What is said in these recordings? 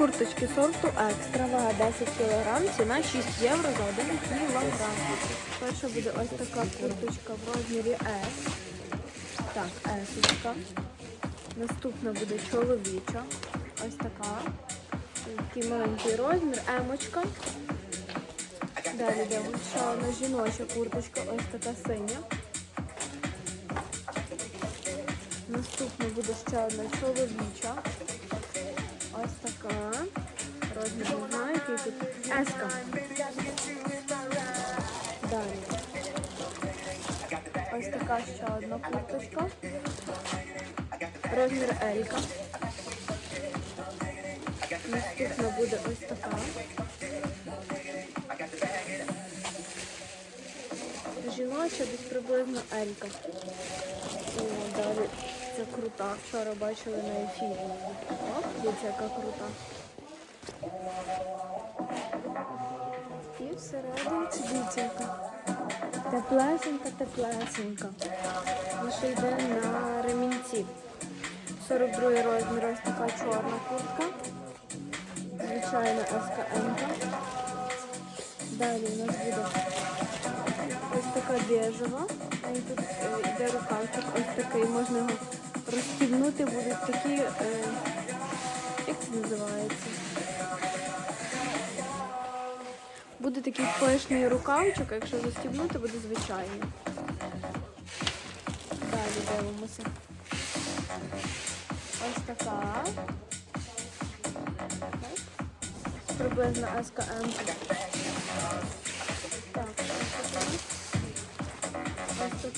курточки сорту екстра, вага 10 кг, ціна 6 євро за 1 кг. Перша буде ось така курточка в розмірі S. Так, S. Наступна буде чоловіча. Ось така. Такий маленький розмір, емочка. Далі йде ще одна жіноча курточка, ось така синя. Наступна буде ще одна чоловіча. Ось така. Розмір не тут. Еска. Далі. Ось така ще одна курточка. Розмір Елька. Наступна буде ось така. Жіноча десь приблизно Елька. О, далі це крута. Вчора бачили на ефірі. О, дивіться, крута. І всерединці дивіться, яка теплесенька, теплесенька. Наша йде на ремінці. 42 розмір, ось така чорна куртка. Звичайна СКМ. Далі у нас буде ось така біжева. І тут йде рукавчик ось такий, можна його розстібнути, будуть такі, е, як це називається? Буде такий пишний рукавчик, а якщо застібнути, буде звичайний. Далі дивимося. Ось така. Так. Приблизно СКМ.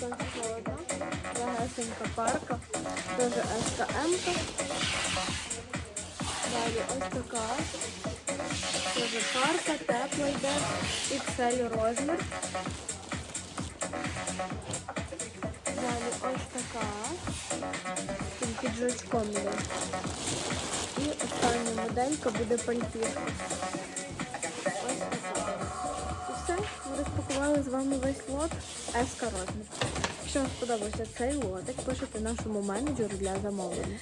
Така холодна. Легесенька парка. Дуже СКМ. Далі ось така. Дуже парка, тепла йде. XL розмір. Далі ось така. Тим піджачком йде. І остання моделька буде пальтівка. Розпакували з вами весь лот S розмір. Якщо вам сподобався цей лотик, пишете нашому менеджеру для замовлення.